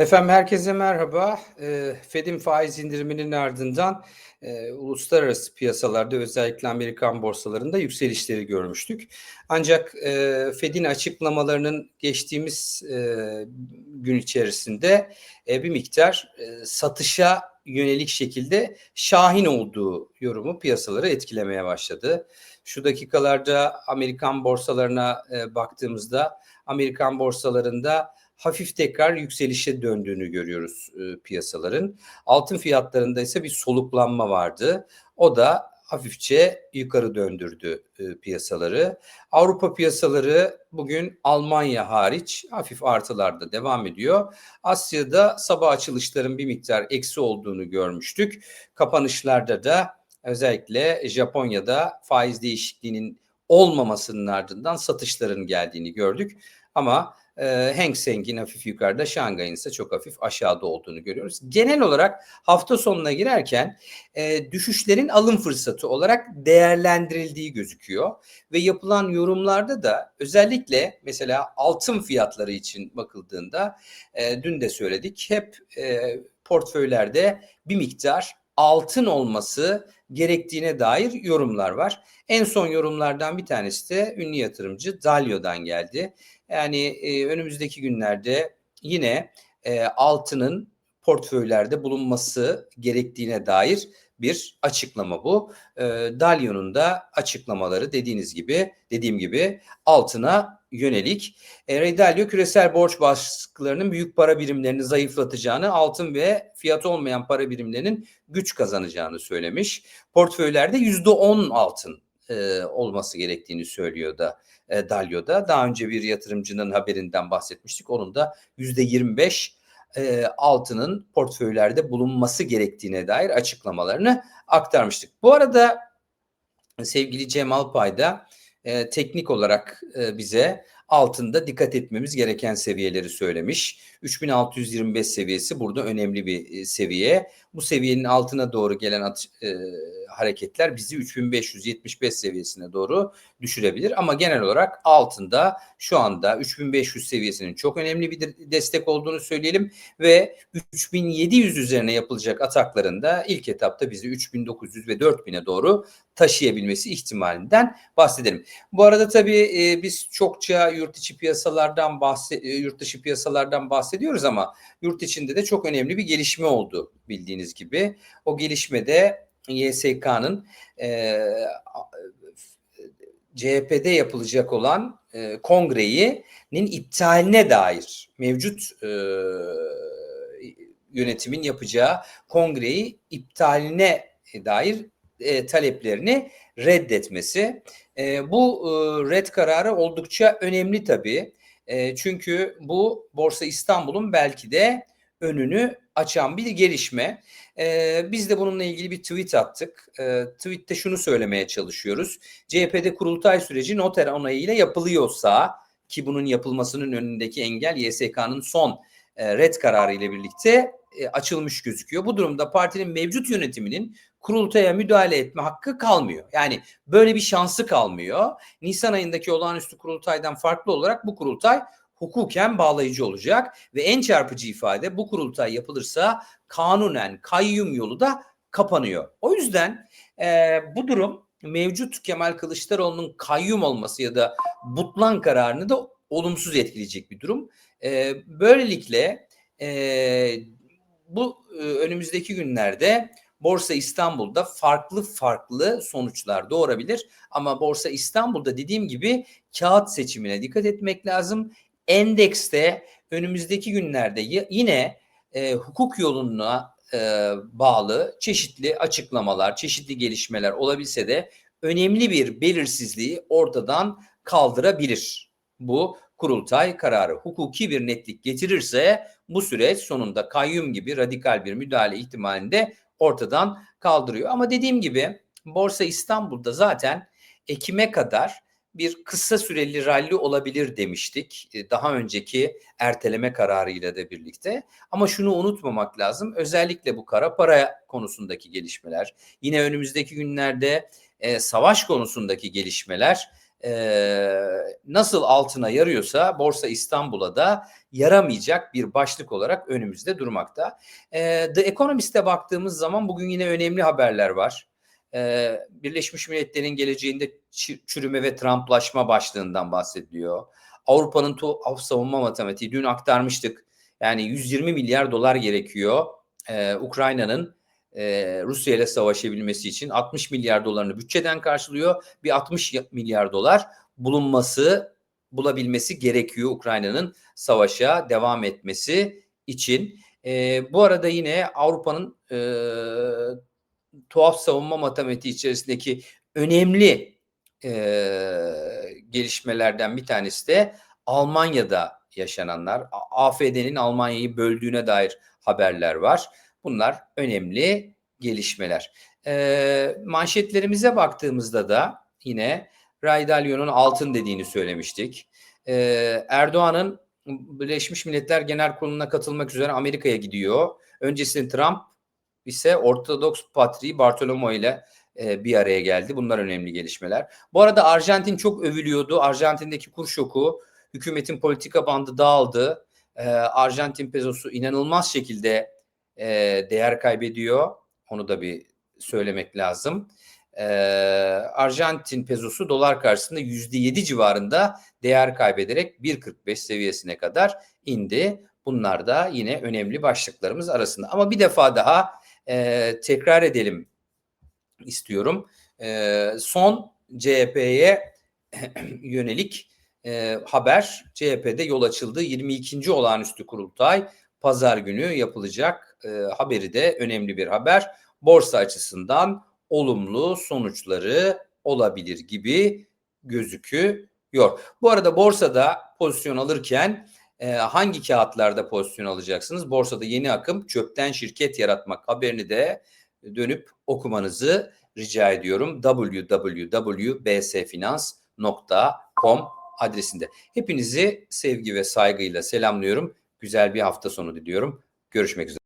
Efendim herkese merhaba. E, Fed'in faiz indiriminin ardından e, uluslararası piyasalarda özellikle Amerikan borsalarında yükselişleri görmüştük. Ancak e, Fed'in açıklamalarının geçtiğimiz e, gün içerisinde bir miktar satışa yönelik şekilde şahin olduğu yorumu piyasaları etkilemeye başladı. Şu dakikalarda Amerikan borsalarına baktığımızda Amerikan borsalarında hafif tekrar yükselişe döndüğünü görüyoruz e, piyasaların. Altın fiyatlarında ise bir soluklanma vardı. O da hafifçe yukarı döndürdü e, piyasaları. Avrupa piyasaları bugün Almanya hariç hafif artılarda devam ediyor. Asya'da sabah açılışların bir miktar eksi olduğunu görmüştük. Kapanışlarda da özellikle Japonya'da faiz değişikliğinin olmamasının ardından satışların geldiğini gördük. Ama e, Hang Seng'in hafif yukarıda, Şangay'ın ise çok hafif aşağıda olduğunu görüyoruz. Genel olarak hafta sonuna girerken e, düşüşlerin alım fırsatı olarak değerlendirildiği gözüküyor. Ve yapılan yorumlarda da özellikle mesela altın fiyatları için bakıldığında e, dün de söyledik hep e, portföylerde bir miktar altın olması gerektiğine dair yorumlar var. En son yorumlardan bir tanesi de ünlü yatırımcı Dalio'dan geldi. Yani e, önümüzdeki günlerde yine e, altının portföylerde bulunması gerektiğine dair bir açıklama bu. E, Dalio'nun da açıklamaları dediğiniz gibi, dediğim gibi altına yönelik. E, Ray Dalio küresel borç baskılarının büyük para birimlerini zayıflatacağını, altın ve fiyat olmayan para birimlerinin güç kazanacağını söylemiş. Portföylerde %10 altın e, olması gerektiğini söylüyor da e, Dalyo'da. Daha önce bir yatırımcının haberinden bahsetmiştik. Onun da %25 e, altının portföylerde bulunması gerektiğine dair açıklamalarını aktarmıştık. Bu arada sevgili Cemal Payda e, teknik olarak e, bize altında dikkat etmemiz gereken seviyeleri söylemiş. 3625 seviyesi burada önemli bir e, seviye. Bu seviyenin altına doğru gelen at, e, hareketler bizi 3575 seviyesine doğru düşürebilir. Ama genel olarak altında şu anda 3500 seviyesinin çok önemli bir destek olduğunu söyleyelim ve 3700 üzerine yapılacak atakların da ilk etapta bizi 3900 ve 4000'e doğru taşıyabilmesi ihtimalinden bahsedelim. Bu arada tabii e, biz çokça yurt içi piyasalardan bahse e, yurt dışı piyasalardan bahsediyoruz ama yurt içinde de çok önemli bir gelişme oldu bildiğiniz gibi. O gelişmede YSK'nın e, CHP'de yapılacak olan e, kongrenin iptaline dair mevcut e, yönetimin yapacağı kongreyi iptaline dair e, taleplerini reddetmesi. E, bu e, red kararı oldukça önemli tabii. E, çünkü bu Borsa İstanbul'un belki de önünü açan bir gelişme. Ee, biz de bununla ilgili bir tweet attık. Ee, tweette şunu söylemeye çalışıyoruz. CHP'de kurultay süreci noter onayıyla yapılıyorsa ki bunun yapılmasının önündeki engel YSK'nın son e, red kararı ile birlikte e, açılmış gözüküyor. Bu durumda partinin mevcut yönetiminin kurultaya müdahale etme hakkı kalmıyor. Yani böyle bir şansı kalmıyor. Nisan ayındaki olağanüstü kurultaydan farklı olarak bu kurultay hukuken bağlayıcı olacak ve en çarpıcı ifade bu kurultay yapılırsa kanunen kayyum yolu da kapanıyor. O yüzden e, bu durum mevcut Kemal Kılıçdaroğlu'nun kayyum olması ya da butlan kararını da olumsuz etkileyecek bir durum. E, böylelikle e, bu e, önümüzdeki günlerde Borsa İstanbul'da farklı farklı sonuçlar doğurabilir. Ama Borsa İstanbul'da dediğim gibi kağıt seçimine dikkat etmek lazım. Endekste önümüzdeki günlerde yine e, hukuk yoluna e, bağlı çeşitli açıklamalar, çeşitli gelişmeler olabilse de önemli bir belirsizliği ortadan kaldırabilir. Bu kurultay kararı hukuki bir netlik getirirse bu süreç sonunda kayyum gibi radikal bir müdahale ihtimalini de ortadan kaldırıyor. Ama dediğim gibi Borsa İstanbul'da zaten Ekim'e kadar bir kısa süreli rally olabilir demiştik. E, daha önceki erteleme kararıyla da birlikte. Ama şunu unutmamak lazım. Özellikle bu kara para konusundaki gelişmeler, yine önümüzdeki günlerde e, savaş konusundaki gelişmeler e, nasıl altına yarıyorsa Borsa İstanbul'a da yaramayacak bir başlık olarak önümüzde durmakta. E, The Economist'e baktığımız zaman bugün yine önemli haberler var. Birleşmiş Milletler'in geleceğinde çü- çürüme ve Trumplaşma başlığından bahsediliyor. Avrupa'nın tuhaf savunma matematiği dün aktarmıştık. Yani 120 milyar dolar gerekiyor Ukrayna'nın Rusya ile savaşabilmesi için 60 milyar dolarını bütçeden karşılıyor. Bir 60 milyar dolar bulunması, bulabilmesi gerekiyor Ukrayna'nın savaşa devam etmesi için. E, bu arada yine Avrupa'nın e, tuhaf savunma matematiği içerisindeki önemli e, gelişmelerden bir tanesi de Almanya'da yaşananlar. AFD'nin Almanya'yı böldüğüne dair haberler var. Bunlar önemli gelişmeler. E, manşetlerimize baktığımızda da yine Ray Dalio'nun altın dediğini söylemiştik. E, Erdoğan'ın Birleşmiş Milletler Genel Kurulu'na katılmak üzere Amerika'ya gidiyor. Öncesinde Trump ise Ortodoks Patriği Bartolomeo ile e, bir araya geldi. Bunlar önemli gelişmeler. Bu arada Arjantin çok övülüyordu. Arjantin'deki kur şoku, hükümetin politika bandı dağıldı. E, Arjantin pesosu inanılmaz şekilde e, değer kaybediyor. Onu da bir söylemek lazım. Arjantin pesosu dolar karşısında %7 civarında değer kaybederek 1.45 seviyesine kadar indi. Bunlar da yine önemli başlıklarımız arasında. Ama bir defa daha e, tekrar edelim istiyorum. E, son CHP'ye yönelik e, haber CHP'de yol açıldı. 22. olağanüstü kurultay pazar günü yapılacak e, haberi de önemli bir haber. Borsa açısından olumlu sonuçları olabilir gibi gözüküyor. Bu arada borsada pozisyon alırken e, hangi kağıtlarda pozisyon alacaksınız? Borsada yeni akım çöpten şirket yaratmak haberini de dönüp okumanızı rica ediyorum. www.bsfinans.com adresinde. Hepinizi sevgi ve saygıyla selamlıyorum. Güzel bir hafta sonu diliyorum. Görüşmek üzere.